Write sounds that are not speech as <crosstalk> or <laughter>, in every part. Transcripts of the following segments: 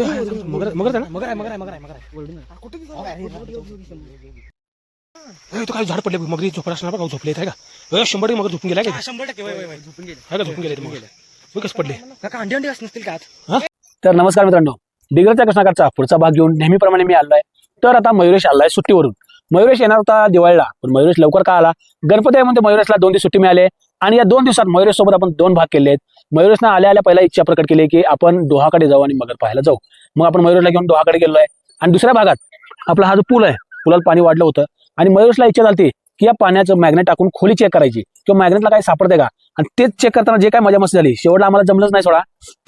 मगर मगर आहे ना? मगर आहे मगर आहे मगर आहे मगर आहे. ओरडू नका. ए, तो काय झाड पडले मगरी झोपला असणार बघा झोपले आहे का? ए, शंभर टक्के मगर झोपून गेला हा, का? शंभर टक्के झोपून गेले. आहे का झोपून गेले मग? मग कसं पडले? काका अंडी अंडी असं नसतील का आत? तर नमस्कार मित्रांनो डिग्रजच्या कृष्णाकडचा पुढचा भाग घेऊन नेहमीप्रमाणे मी आलोय. तर आता मयुरेश आलाय सुट्टीवरून. मयुरेश येणार होता दिवाळीला पण मयुरेश लवकर का आला? गणपती म्हणते मयुरेशला दोन दिवस सुट्टी मिळाले आणि या दोन दिवसात मयुरेश सोबत आपण दोन भाग केले आहेत. मयुरेशनं आल्या आल्या पहिला इच्छा प्रकट केली की आपण दोहाकडे जाऊ आणि मगर पाहायला जाऊ. मग आपण मयुरेशला घेऊन दोहाकडे गेलोय. आणि दुसऱ्या भागात आपला हा जो पूल आहे पुलाला पाणी वाढलं होतं. आणि मयुरेशला इच्छा झाली की या पाण्याचं मॅग्नेट टाकून खोली चेक करायची. किंवा मॅग्नेटला काय सापडते का? आणि तेच चेक करताना जे काय मजा मस्ती झाली शेवटला आम्हाला जमलंच नाही सोडा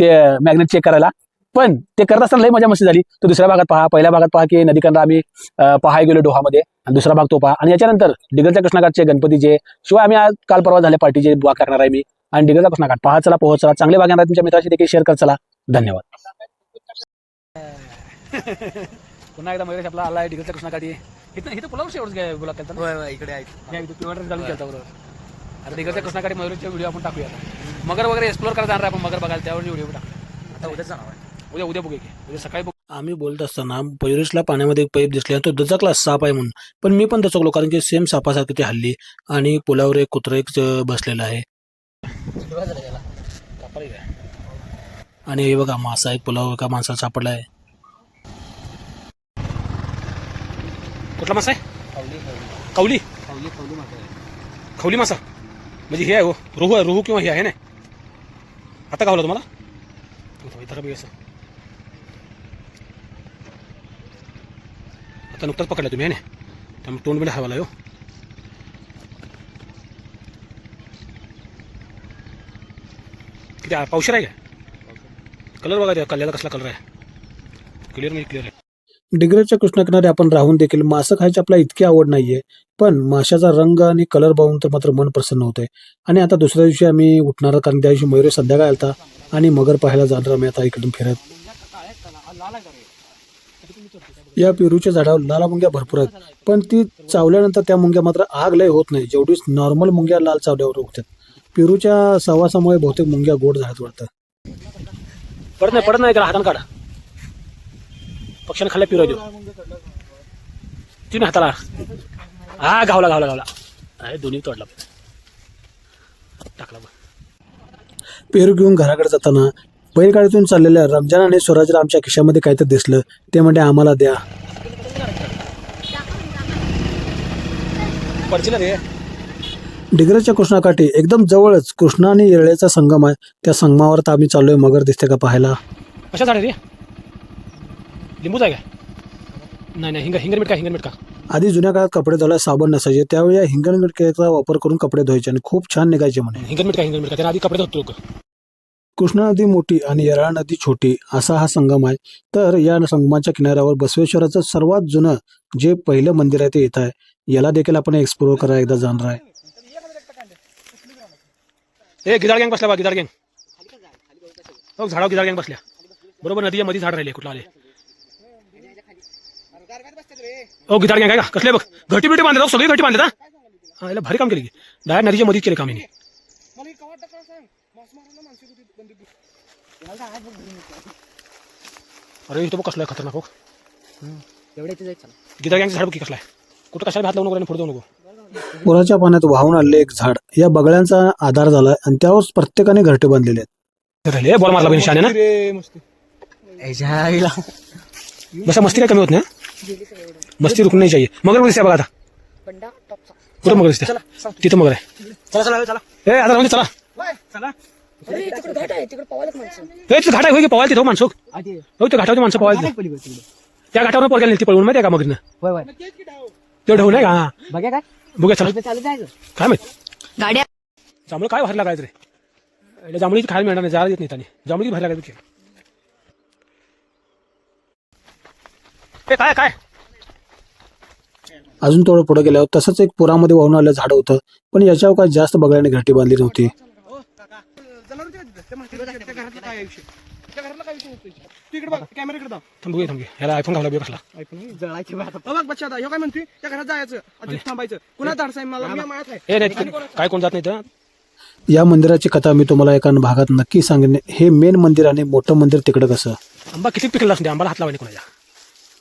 ते मॅग्नेट चेक करायला. पण ते करत असताना लई मजा मस्ती झाली. तो दुसऱ्या भागात पहा पहिल्या भागात पहा की नदीकांना आम्ही पहाय गेलो डोहामध्ये. आणि दुसरा भाग तो पहा. आणि याच्यानंतर डिगलच्या कृष्णाघाटचे गणपतीचे शिवाय आम्ही आज काल परवा झाले पार्टीचे भाग करणार आहे मी. आणि डिगलचा कृष्णाघाट पहा चला पोहोच चला. चांगले भाग येणार आहेत. तुमच्या मित्राशी देखील शेअर कर चला. धन्यवाद. <laughs> पुन्हा एकदा मयुरेश आपला आलाय डिगलच्या कृष्णाघाटी. इथं इथं पुलावर शेवट काय बोला केलता इकडे घालून केलता बरोबर आता डिगलच्या कृष्णाघाटी मयुरेशचे व्हिडिओ आपण टाकूया. मगर वगैरे एक्सप्लोर करायला जाणार आहे आपण मगर बघायला. त्यावर व्हिडिओ टाकू आता उद्या जाणार आहे. उद्या उद्या बघूया की. उद्या सकाळी बघू. आम्ही बोलत असताना पयुरेशला पाण्यामध्ये एक पाईप दिसले तो दचकला साप आहे म्हणून. पण मी पण दचकलो कारण की सेम सापासारखी ती हल्ली आणि पुलावर एक कुत्र एक बसलेलं आहे. आणि हे बघा मासा एक पुलावर एका माणसाला सापडला आहे. कुठला मासा आहे? कवली. खवली मासा. म्हणजे हे आहे हो रोहू आहे रोहू किंवा हे आहे ना? आता गावला तुम्हाला इथं का बघ असं आता नुकताच पकडला तुम्ही आहे ना? त्यामुळे तोंड बिंड हवाला हो. किती पावशेर आहे का? कलर बघा त्या कल्याला कसला कलर आहे. क्लिअर म्हणजे क्लिअर आहे. डिग्रजच्या कृष्णाकिनारी आपण राहून देखील मासं खायची आपल्याला इतकी आवड नाहीये पण माशाचा रंग आणि कलर पाहून तर मात्र मन प्रसन्न होते आणि आता दुसऱ्या दिवशी आम्ही उठणार कारण त्या दिवशी मयुरे संध्याकाळ आलता आणि मगर पाहायला जाणार आम्ही आता इकडून फिरत. या पेरूच्या झाडावर लाल मुंग्या भरपूर आहेत. पण ती चावल्यानंतर त्या मुंग्या मात्र आग लय होत नाही. जेवढी नॉर्मल मुंग्या लाल चावल्यावर उगतात. पेरूच्या सहवासामुळे बहुतेक मुंग्या गोड झाडात वाढतात. पडत नाही पडत नाही त्याला हातानं काढा. पक्ष्याने खाल्ल्या पिरो देऊ तिने हाताला. हा गावला गावला गावला अरे दोन्ही तोडला. टाकला पेरू घेऊन घराकडे जाताना बैलगाडीतून चाललेल्या रमजान आणि स्वराजला आमच्या खिशामध्ये काहीतरी दिसलं. ते म्हणजे आम्हाला द्या. डिग्रजच्या कृष्णाकाठी एकदम जवळच कृष्णा आणि येळेचा संगम आहे. त्या संगमावर तर आम्ही चाललोय मगर दिसते का पाहायला? कशा झाडे रे? लिंबूच आहे का? नाही नाही हिंग हिंगरमीठ का हिंगरमीठ का आधी जुन्या काळात कपडे धुवायला साबण नसायचे त्यावेळी हिंगरमीठचा वापर करून कपडे धुवायचे आणि खूप छान निघायचे म्हणे. हिंगरमीठ का हिंगरमीठ का त्याला आधी कपडे धुतो कृष्णा नदी मोठी आणि येराळा नदी छोटी असा हा संगम आहे. तर या संगमाच्या किनाऱ्यावर बसवेश्वराचं सर्वात जुनं जे पहिलं मंदिर आहे ते येत आहे. याला देखील आपण एक्सप्लोर करा एकदा जाणार आहे. ए गिदाळ गँग बसला बा गिदाळ गँग. हो झाडावर गिदाळ गँग बसल्या. बरोबर नदीच्या मध्ये झाड राहिले कुठला आले? हो गिदाळ गँग आहे का? कसले बघ. घटी बिटी बांधले सगळी घटी बांधले हा? याला भारी काम केली डायरेक्ट नदीच्या मध्ये केले काम यांनी अरे इथं बघ कसला आहे खतरनाक हो गिदाळ गँगचं झाड बघ की कसला आहे. कुठं कशाला हात लावू नको आणि जाऊ नको. पुराच्या पाण्यात वाहून आलेले एक झाड. या बगळ्यांचा आधार झालाय आणि त्यावर प्रत्येकाने घरटे बांधलेले आहेत. बॉल मारला बहिणी शाने ना बसा मस्ती काय कमी होत नाही मस्ती रुकून नाही चाहिए मगर दिसते बघा आता. कुठं मगर दिसते तिथं मगर आहे. चला चला चला. ए आता राहून दे, चला. चला. तिकडे घाट आहे तिकडे पवायला माणसं. तिथं घाट पवायला हो माणसं? हो त्या घाटावरती माणसं पवायला त्या घाटावर पोर गेली ती पळवून माहिती का मगरीनं? वय वय ते ढवून आहे का? बघा काय? बघूया चला. काय माहीत? गाड्या जांभळं काय भरला काय रे? जांभळी खायला मिळणार नाही जायला येत नाही त्याने. जांभळी भरला काय ए काय काय? अजून थोडं पुढे गेल्यावर तसंच एक पुरामध्ये वाहून आलं झाड होतं पण याच्यावर काय जास्त बघायला घाटी बांधली नव्हती. त्या घरातलं काय त्या घरातला बघ कॅमेराकडे ह्याला आयफोन घाला जळायची बघ बच्चा ह्यो काय म्हणतोय? त्या घरात जायचं. थांबायचं. कुणा धाडसा आहे? मला मी माळत आहे. ए नाही काय कोण जात नाही तर या मंदिराची कथा मी तुम्हाला एका भागात नक्की सांगेन. हे मेन मंदिर आणि मोठं मंदिर तिकडं कसं? आंबा किती पिकला असते आंबाला हात लावायला कोणाच्या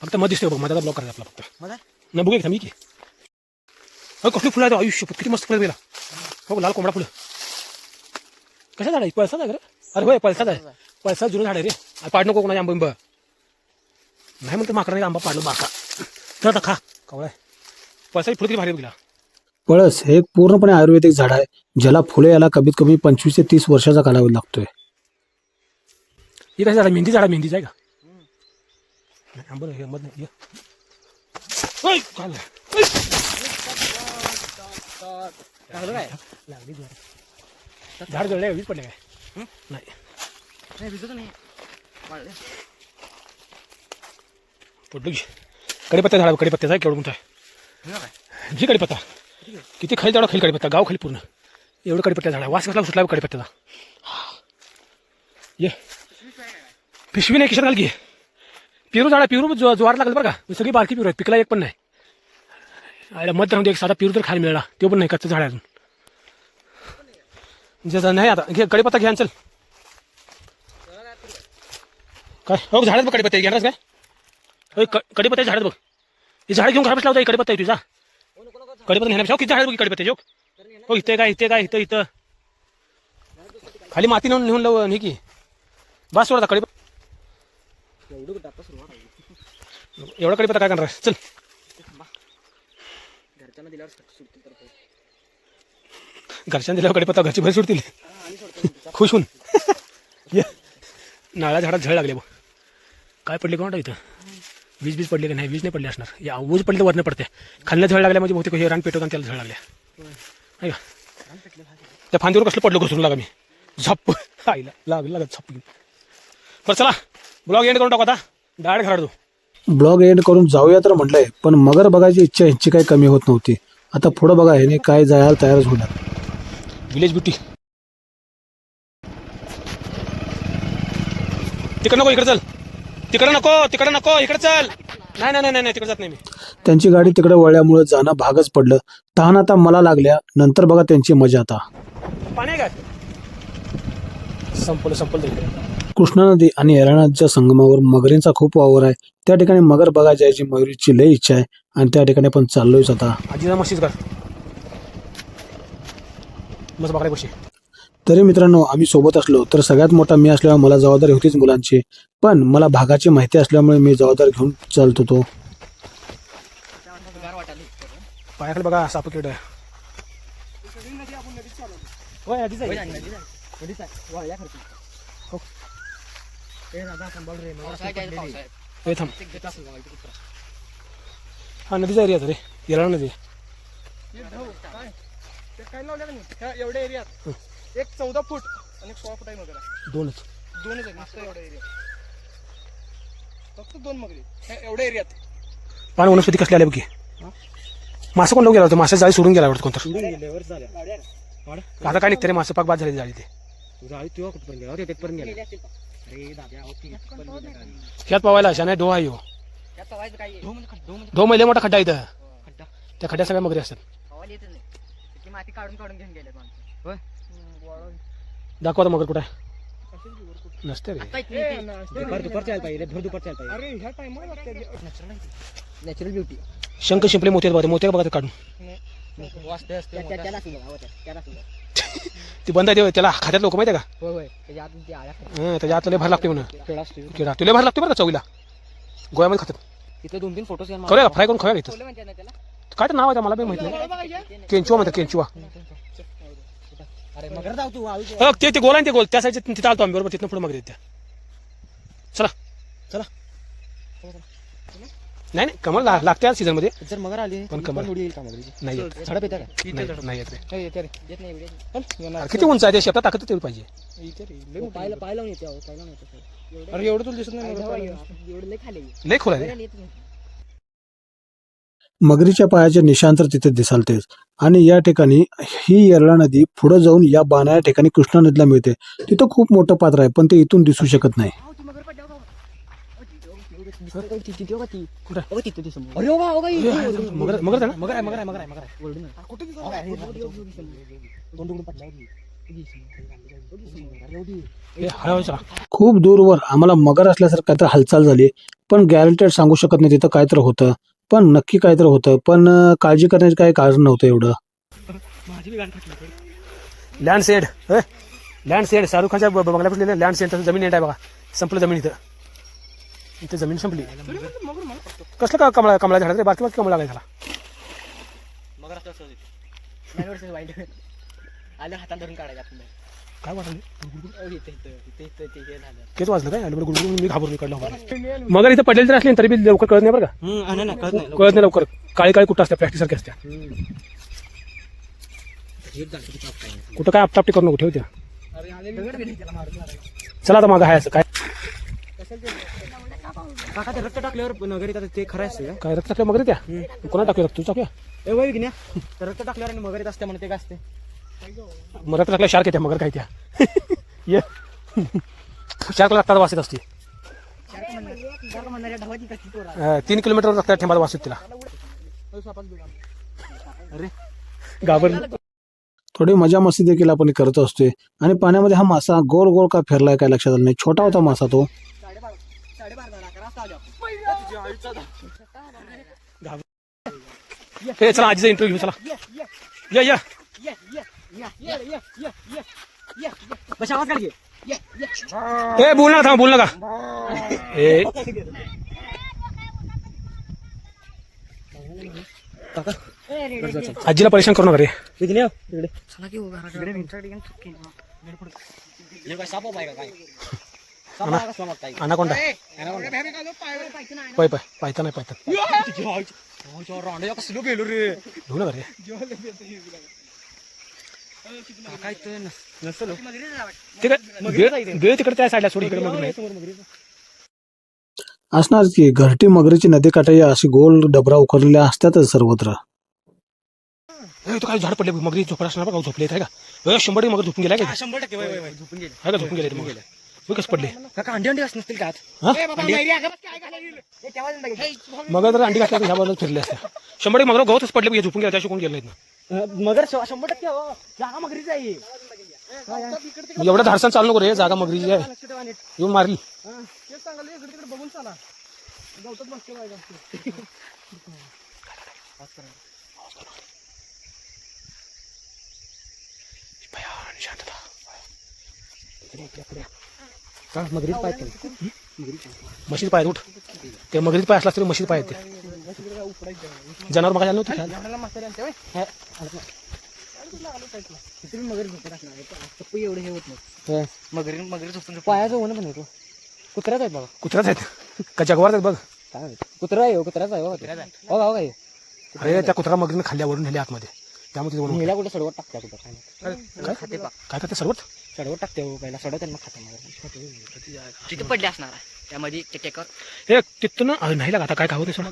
फक्त मध दिसतोय बघ मधाचा ब्लॉक करायचा आपला फक्त. नाही बघू थांबी की. कसली फुलं आहेत आयुष्य. किती मस्त फुलं गेला हो लाल कोंबडा फुलं. कशा झाड आहे पळसा आहे? अरे होय पळसाच आहे पळसा जुनं झाड आहे रे. पाड नको कोणाच्या आंबा बिंबा. नाही म्हणतो माकडाने आंबा पाडलो बाका. तर आता खा. कवळा पळसाची फुलं किती भारी गेला पळस हे एक पूर्णपणे आयुर्वेदिक झाड आहे ज्याला फुले याला कमीत कमी पंचवीस ते तीस वर्षाचा कालावधी लागतोय. हे कसं झाड? मेहंदी झाड आहे, मेहंदीचं आहे का? आंबा नाही. लागली. झाड जळलंय वीज पडले काय नाही नाही भिजत नाही. पडलो की कडीपत्ता झाड कडीपत्त्याचा आहे केवढं मोठा आहे जी कडीपत्ता किती खाली तेवढा खाली कडीपत्ता गाव खाली पूर्ण एवढं कडीपत्ता झाड आहे वास कसला सुटला कडीपत्त्याचा ये पिशवी नाही किशात घाल की पेरू झाड आहे पेरू जो ज्वार लागलं बरं का सगळी बारकी पेरू आहेत पिकला एक पण नाही आयला मत राहून एक साधा पेरू तर खायला मिळाला ते पण नाही कच्चं झाड आहे अजून जे नाही आता. घे कडीपत्ता घ्या चल काय? हो झाडच बघ कडीपत्ता घेणारच काय? होय क- कडीपत्ता झाडच बघ. हे झाड घेऊन खराबच लावता कडीपत्ता आहे तुझा. कडीपत्ता नेण्यापेक्षा किती झाड बघ कडीपत्ता जोक हो इथे काय इथे काय इथं इथं. खाली माती नेऊन नेऊन लाव नाही की. बस सोडा कडीपत्ता एवढा कडीपत्ता काय करणार? चल. घरच्यांना दिल्यावर सुटतील तर पैसे. घरच्यान दिल्यावर कडीपत्ता घरची बाहेर सुटतील खुश होऊन. ये. नाळ्या झाडात झळ लागले बघ. काय पडले कोणता इथं? वीज बीज पडले का नाही? वीज नाही पडली असणार. या ऊज पडले तर वरनं पडते. खाल्ल्या झळ लागल्या म्हणजे बहुतेक हे रान पेटवत त्याला झळ लागल्या. आहे का? त्या फांदीवर कसलं पडलं घसरून लागा मी. झप्प. आईला लागलं लागत झप्प बरं चला. ब्लॉग एंड करून टाकू आता. डायरेक्ट घरात जाऊ ब्लॉग एंड करून जाऊया तर म्हटलंय पण मगर बघायची इच्छा ह्यांची काही कमी होत नव्हती. आता पुढं बघा ह्याने काय जायला तयारच होणार. Village beauty. तिकडं नको इकडे चल. तिकडं नको तिकडं नको इकडे चल. नाही नाही नाही नाही तिकडे जात नाही मी. त्यांची गाडी तिकडे वळल्यामुळे जाणं भागच पडलं. तहान आता मला लागल्या. नंतर बघा त्यांची मजा आता. पाणी आहे काय संपलं संपलं कृष्णा नदी आणि येरणा नदीच्या संगमावर मगरींचा खूप वावर आहे. त्या ठिकाणी मगर बघायची याची मयुरीची लई इच्छा आहे आणि त्या ठिकाणी आपण चाललोयच आता. आजीला मशीच कर मस्त बाकडे पैसे तरी मित्रांनो आम्ही सोबत असलो तर सगळ्यात मोठा मी असल्यामुळे मला जबाबदारी होतीच मुलांची. पण मला भागाची माहिती असल्यामुळे मी जबाबदारी घेऊन चालत होतो. पायाकडे बघा साप किड हो. पावसाळ्यात हे. हा नदीचा एरिया रे येरणा नदी. ढव, काय का नाही? ह्या एवढ्या एरियात एक चौदा फूट आणि एक सोळा फूट आहे मगर. दोनच. दोनच आहे नुसतं एवढ्या एरियात फक्त दोन मगरी. ह्या एवढ्या एरियात पाणी वनस्पती कसले आले बघी? मासे कोण लोक गेला होता? मासे जाळी सोडून गेला वाटतं कोणतं गेल्यावर झाल्या. आता काय निघते रे? मासे पाक बाद झाले जाळी ते. जाळी तुझ्या कुठपर्यंत गेला तिथपर्यंत गेला गेले असतील. अरे दादा अहो, ती इथपर्यंत गेला गाडी. ह्यात पवायला शाने डो आहे हो? ढो म्हणजे म्हणजे डो मैले मोठा खड्डा आहे इथं. खड्डा. त्या खड्ड्या सगळ्या मगरी असतात. नाही माती काढून काढून घेऊन गेले. दाखवा मगर कुठं? नसते रे दुपार- यायला पाहिजे भर अरे ह्या टायमाला नॅचरल ब्युटी शंख शिंपले मोती बघा मोती बघा ते काढून. वाजते असते त्याला त्याला ती बंद आहे ते- त्याला खात्यात लोक माहिती आहे होय होय. त्याच्या आत ती आळ्या खाली. का हं, त्याच्या आत लय भर लागते म्हणून. खेळा असते किडा तुला भर लागते बरं का चवीला. गोव्यामध्ये खातात तिथे दोन तीन फोटोज करूया का फ्राय करून खाऊया का इथं म्हणते ना त्याला? काय तर नाव आहे ते मला बी माहीत नाही. केंचुआ म्हणतात केंचुआ. अरे मगर जाऊ तू हो, ते ते गोल आहे ना ते गोल. त्या साईडच्या तिथं आलतो आम्ही बरोबर? तिथनं पुढे मग त्या चला. चला. नाही नाही कमल ला- लागते आज सीझनमध्ये. जर मगर आली पण कमल. येईल का मगरीची नाही येत. झडप येते का नाही- नाही येत रे. येते रे. येत नाही एवढी. येणार. अरे किती उंच आहे? ते शेतात ताकद तेवढी पाहिजे. रे. लय हो, मोठी. येते अहो, येते. अरे एवढं तुला दिसत नाही एवढं. एवढं लय खाली आहे. खोल आहे रे. मगर येत नाही. मगरीच्या पायाचे निशाण तर तिथे दिसालतेच आणि या ठिकाणी ही येरळा नदी पुढे जाऊन या बाणा या ठिकाणी कृष्णा नदीला मिळते. तिथं खूप मोठं पात्र आहे पण ते इथून दिसू शकत नाही. खूप दूरवर आम्हाला मगर असल्यासारखं काहीतरी हालचाल झाली पण गॅरंटेड सांगू शकत नाही तिथं काहीतरी होतं. पण नक्की काहीतरी होतं. पण काळजी करण्याचं काही कारण नव्हतं एवढं. Land's End Land's End Shahrukh खानच्या ब- बंगल्यापासून लँड सेड तसं जमीन आहे बघा. संपलं जमीन इथं. इथं जमीन संपली. कसलं का कमळा कमळा झाड? रे बाकी बाकी कमळा काय झाला आलं हातात धरून काढायचं आपण. काय वाटलं? तेच वाजलं काय आणि बरं गुडगुडून मी घाबरून इकडलं मगर इथं पडलेली तर असली तरी बी लवकर कळत नाही बरं का नाही कळत नाही कळत नाही लवकर काळी काळी कुठं असत्या प्रॅक्टिस सारखी असत्या कुठं काय? आपटापटी करू नको ठेवत्या चला आता मागं आहे असं काय काका ते रक्त टाकल्यावर नगर येतात ते खरं असते काय रक्त टाकलं मगर त्या कोणा टाकूया रक्त तू टाकूया रक्त टाकल्यावर आणि मगर येत असते म्हणते काय असते मग रक्त टाकल्या शार्क येत्या मगर काय त्या? <laughs> ये. शार्कला रक्तात वाचत असते तीन किलोमीटर रक्तात ठेंबाला वाचत तिला. घाबर थोडी मजा मस्ती देखील आपण करत असतोय. आणि पाण्यामध्ये हा मासा गोल गोल का फिरलाय काय लक्षात आलं नाही. छोटा होता मासा तो. हे चला आजीचा इंटरव्ह्यू चला. या या. बस आवाज काढ ए बोल ना थांब बोल नका. ए. आजीला परेशान करू नका रे. साप आहे का काय अनाकोंडा पाय पाय पायता नाही पायता घेऊ नका रे. काय तर नसलो बेळ तिकडे त्या साईडला सोड इकडे मग नाही असणार की घरटी मगरीची नदीकाठी अशी गोल डबरा उकरलेल्या असतातच सर्वत्र. तो काय झाड पडले मगरी झोपला असणार बघा झोपले आहे का? शंभर मगर झोपून गेलाय का? शंभर टक्के झोपून गेले का झोपून गेले मग पडले. काका अंडी अंडी असतील का आत? हा? अंडी? मगर तर अंडी घातल्या ह्या बाजूला फिरले असते. शंभर मगर गवतच पडले झोपून गेला त्या शिकून गेले ना. मगर शंभर टक्के हो. जागा मगरीच आहे एवढं धाडसान चालू नको रे जागा मगरीची आहे. येऊन मारली. तेच सांगायला इकडे तिकडे बघून चाला. गवतात पाहिजे शांतता. मगरीच पाहिजे मशीद पाय उठ. ते मगरीत पाय असला तरी मशीद पाय येते जनावर मग नव्हते मगरी झोपत असणार? आहे. चप्पू एवढे हे होत नाही मगरी पायाचं होणं पण येतो कुत्र्याच आहेत बघा. कुत्र्याच आहेत? का जगवार आहेत बघ. काय कुत्रा आहे हो कुत्र्याच आहे हो. हो काय अरे त्या कुत्रा मगरीने खाल्ल्यावरून नेले आतमध्ये. त्यामुळे कुठे? टाकत्या कुठं? काय काय खाते सर्वत सडवत टाकते हो पहिला सडवत त्यांना खाते मगर तिथे पडले असणार. आहे त्यामध्ये ते टेकर. हे तिथून अरे नाही लागा आता काय खावं ते सोडा.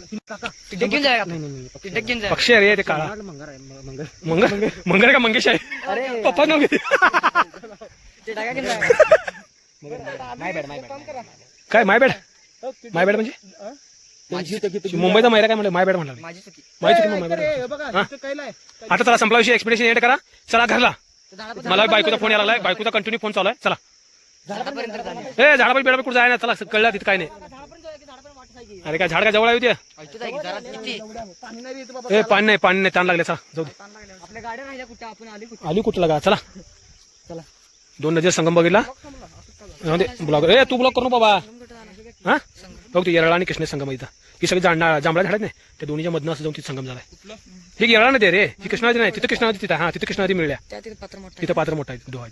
तिथे घेऊन जाय नाही नाही तिथे घेऊन जाय पक्षी अरे ते काळा. मंगर आहे मंगर मंगर मंगर का मंगेश आहे? अरे. पप्पा नव्हते ते टाका घेऊन जाय माय बॅड माय बॅड काय माय बॅड? माय बॅड म्हणजे? मुंबईचा मायरा काय म्हणलं? माय बॅड म्हणला. माझी चुकी. आहे? आता चला संपला विषय. एक्सपिरेशन एंड करा. चला घरला. मला बायकोचा फोन यायला लागलाय. बायकोचा कंटिन्यू फोन चालू आहे. चला. ए झाडाबाई बेडाबाई कुठं जाय ना चला कळलं तिथं काय नाही. अरे काय झाड काय जवळ आहे होते पाणी नाही ए पाणी नाही पाणी नाही. ताण लागले चला जाऊ दे. आली कुठं लागा चला. चला. दोन नजर संगम बघितला. ब्लॉग ए तू ब्लॉग करू बाबा. हा? बघ तू येरळा आणि कृष्ण संगम इथं. ही सगळी जांभळा जांभळा झाड नाही. त्या दोन्हीच्या मधनं असं जाऊन तिथं संगम झालाय. ही येरळा नदी आहे रे. ही कृष्णा नदी नाही तिथं कृष्णा नदी तिथं. हा तिथं कृष्णा नदी मिळल्या तिथे पात्र मोठं तिथं पात्र मोठा आहे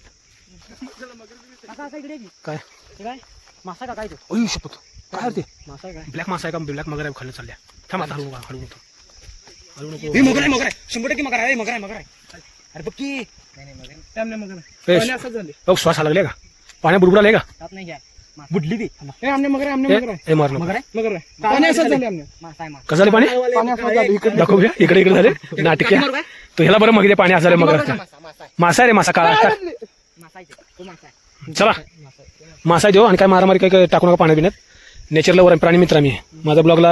असा की. काय? हे काय? मासा का काय तो? शपथ. काय रे ते? मासा काय? ब्लॅक मासा आहे का? ब्लॅक मगर आहे खाल्लं चालल्या. थांब आता हळू हळू नको हळू नको. हे मगर आहे मगर आहे. शंभर टक्के मगर आहे मगर आहे मगर आहे. अरे बघ की नाही नाही मगर झाले. बघ श्वास लागले का? पाण्या बुडबुड आले का? बुडली ती. ए आमने मगर आहे आमने मगर आहे. मगर आहे? मगर आहे. पाणी असंच झाले आमने. मासा आहे मासा कसं झालं पाणी? पाणी असंच झालं. इकडे दाखवूया इकडे इकडे झाले. नाटक्या तो ह्याला बरं मग पाणी असं मगर मासा मासा आहे. मासा आहे रे मासा काळा मासा आहे. तो मासा आहे. चला. मासा देऊ आणि काय मारामारी काय काय टाकू नका पाण्यात बिण्यात. नेचर लवर प्राणी मित्र मी माझ्या ब्लॉगला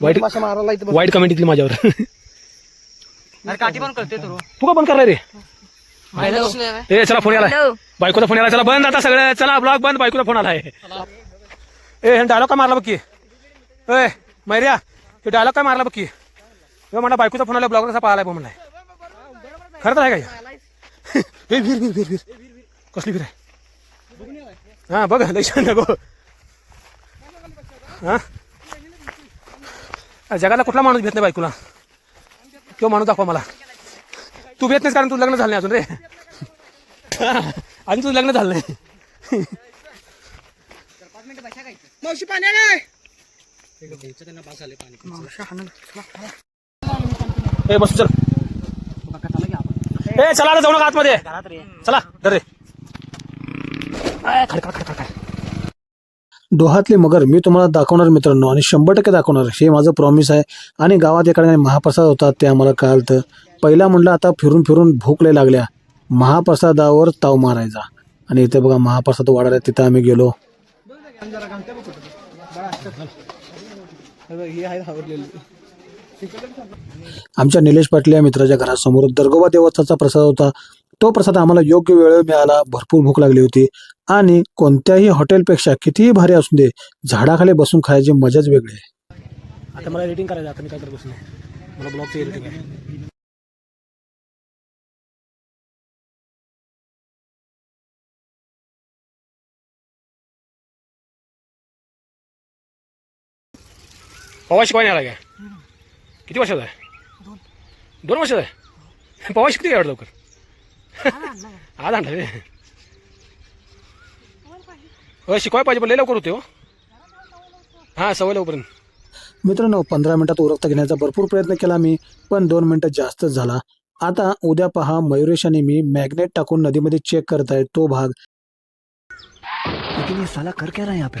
वाईट मासा मारायला इथं वाईट कमेंट येतली माझ्यावर. अरे काठी पण करते तो. का बंद करलाय रे? ए चला फोन आलाय बायकोचा फोन आला चला बंद आता सगळं. चला ब्लॉग बंद. बायकोचा फोन आलाय. ए डायलॉग काय मारला बघ की? ए मैर्या हे डायलॉग काय मारला बघ की? हे म्हणला बायकोचा फोन आला ब्लॉग कसा पाहिलाय म्हणलाय. खरं तर आहे काय हे <laughs> वीर वीर वीर वीर. कसली वीर आहे? हा बघ छान गो हा? जगाला कुठला माणूस भेट नाही बायकोला? किंवा माणूस दाखवा मला. तू भेट नाहीस कारण तुझं लग्न झालं नाही अजून रे. अजून तुझं लग्न झालं नाही. मावशी पाणी काय ए बस चल. ए चला आता जाऊ नका आतमध्ये. चला धर रे. आय, खड, खड, खड, खड, खड. डोहातले मगर मी तुम्हाला दाखवणार मित्रांनो आणि शंभर टक्के दाखवणार हे माझं प्रॉमिस आहे. आणि गावात एका ठिकाणी महाप्रसाद होता ते आम्हाला कळतं पहिला म्हणलं आता फिरून फिरून भूक लय लागल्या. महाप्रसादावर ताव मारायचा. आणि इथे बघा महाप्रसाद वाढायला तिथं आम्ही गेलो. आमच्या निलेश पाटील या मित्राच्या घरासमोर दर्गोबा देवस्थाचा प्रसाद होता. तो प्रसाद आम्हाला योग्य वेळ मिळाला. भरपूर भूक लागली होती. आणि कोणत्याही हॉटेलपेक्षा कितीही भारी असू दे झाडाखाली बसून खायची मजाच वेगळी आहे. आता मला एडिटिंग करायचं आता मी काय करत बसले. मला ब्लॉगचं एडिटिंग आहे. पवा शिकवायला आला काय किती वर्षाचा आहे? दोन. वर्षाचा आहे? पवा शिकते एवढं लवकर? आज आणला रे. हो शिकवाय पाहिजे पण लय लवकर होते हो. हां सवय लवकरपर्यंत मित्रांनो पंधरा मिनिटात उरकता घेण्याचा भरपूर प्रयत्न केला मी पण दोन मिनिटं जास्तच झाला. आता उद्या पहा मयुरेश आणि मी मॅग्नेट टाकून नदीमध्ये चेक करताय तो भाग. साला कर क्या रहा है यहाँ पे?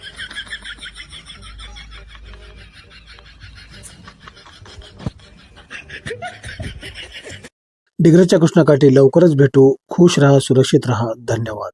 डिग्रजच्या कृष्णाकाठी लवकरच भेटू. खुश राहा सुरक्षित राहा. धन्यवाद.